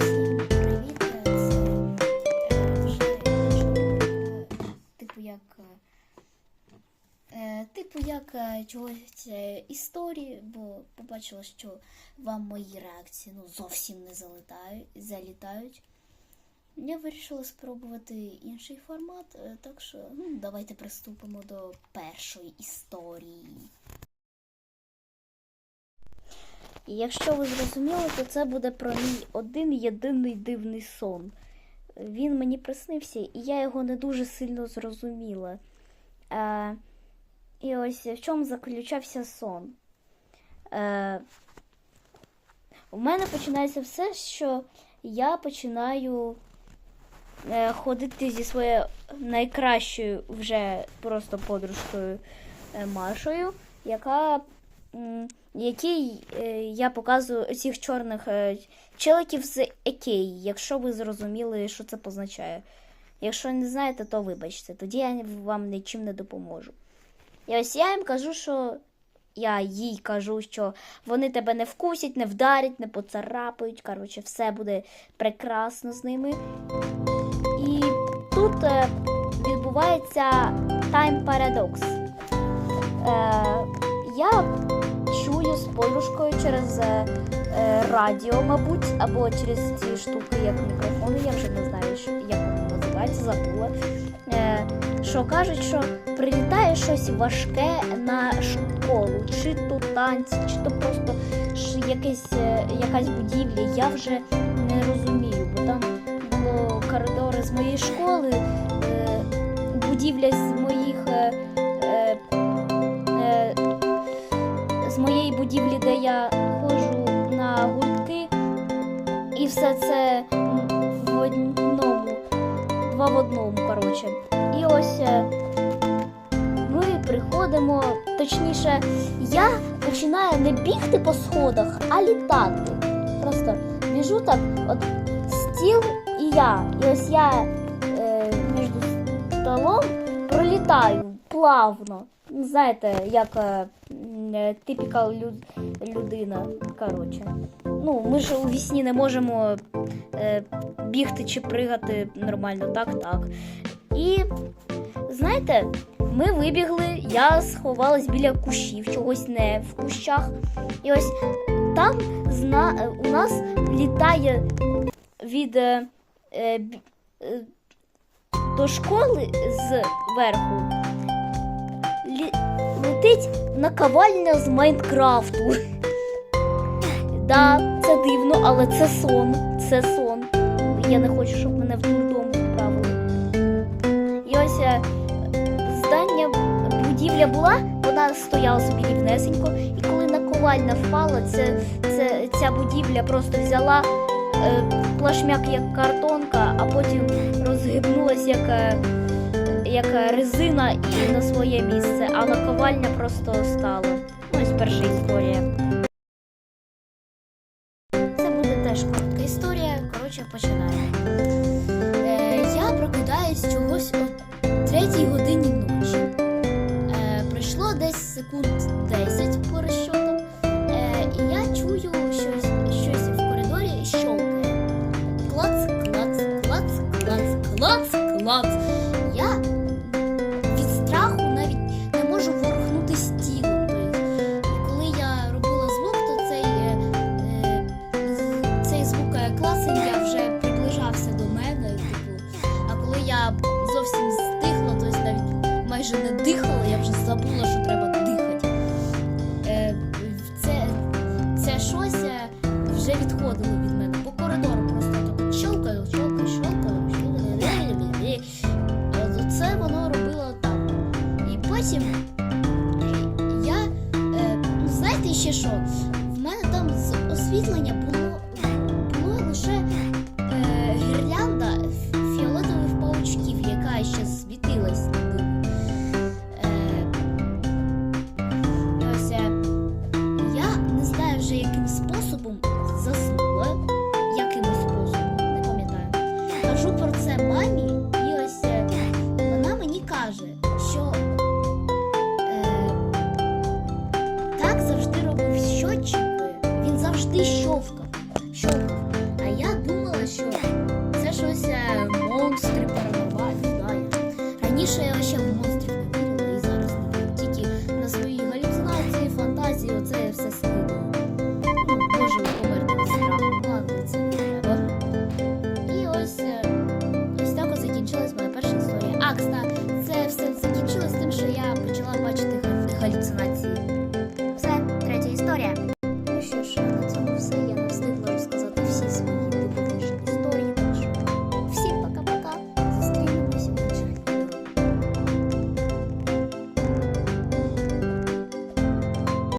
Привіт! Типу як е, типу як е, чогось е, історії, бо побачила, що вам мої реакції ну, зовсім не залітають, залітають. Я вирішила спробувати інший формат, так що ну, давайте приступимо до першої історії. І якщо ви зрозуміли, то це буде про мій один єдиний дивний сон. Він мені приснився, і я його не дуже сильно зрозуміла. Е, і ось в чому заключався сон. Е, у мене починається все, що я починаю е, ходити зі своєю найкращою вже просто подружкою е, Машою, яка м, який е, я показую цих чорних е, челиків з Екеї, якщо ви зрозуміли, що це позначає. Якщо не знаєте, то вибачте, тоді я вам нічим не допоможу. І ось я їм кажу, що я їй кажу, що вони тебе не вкусять, не вдарять, не поцарапають. Коротше, все буде прекрасно з ними. І тут е, відбувається Paradox. Е, через е, е, радіо, мабуть, або через ці штуки, як мікрофони, я вже не знаю, як вони називаються, забула. Е, що кажуть, що прилітає щось важке на школу, чи то танці, чи то просто якесь, якась будівля. Я вже не розумію, я ходжу на гуртки, і все це в одному, два в одному, коротше. І ось е, ми приходимо, точніше, я починаю не бігти по сходах, а літати. Просто біжу так, от стіл і я. І ось я е, між столом пролітаю плавно. Знаєте, як е, е, типікал люд, людина. Коротше. Ну, ми ж у вісні не можемо е, бігти чи пригати нормально, так, так. І знаєте, ми вибігли, я сховалась біля кущів, чогось не в кущах. І ось там зна, у нас літає від е, е, е, до школи зверху летить наковальня з Майнкрафту. Да, це дивно, але це сон. Це сон. Я не хочу, щоб мене в дурдом відправили. І ось е, здання, будівля була, вона стояла собі рівнесенько, і коли наковальня впала, це, це, ця будівля просто взяла е, плашмяк як картонка, а потім розгибнулась як. Як резина і на своє місце, а наковальня просто стала. Ось перша історія. Це буде теж коротка історія. Коротше, починаємо. Е, я прокидаюсь чогось о третій годині ночі. Е, пройшло десь секунд 10 по майже не дихала, я вже забула, що треба дихати. Е, це, це щось е, вже відходило від мене. По коридору просто так щелкаю, щелкаю, щелкаю, щелкаю. А це воно робило так. І потім е, я, е, ну знаєте ще що? В мене там освітлення було кажу про це мамі, і ось е, вона мені каже, що е, так завжди робив щотчик, він завжди щовкав. щовкав. А я думала, що це щось е, монстри перебувають. Раніше я ще в монстрів не вірила і зараз тільки на своїй галюцинації, фантазії, оце я все слідую.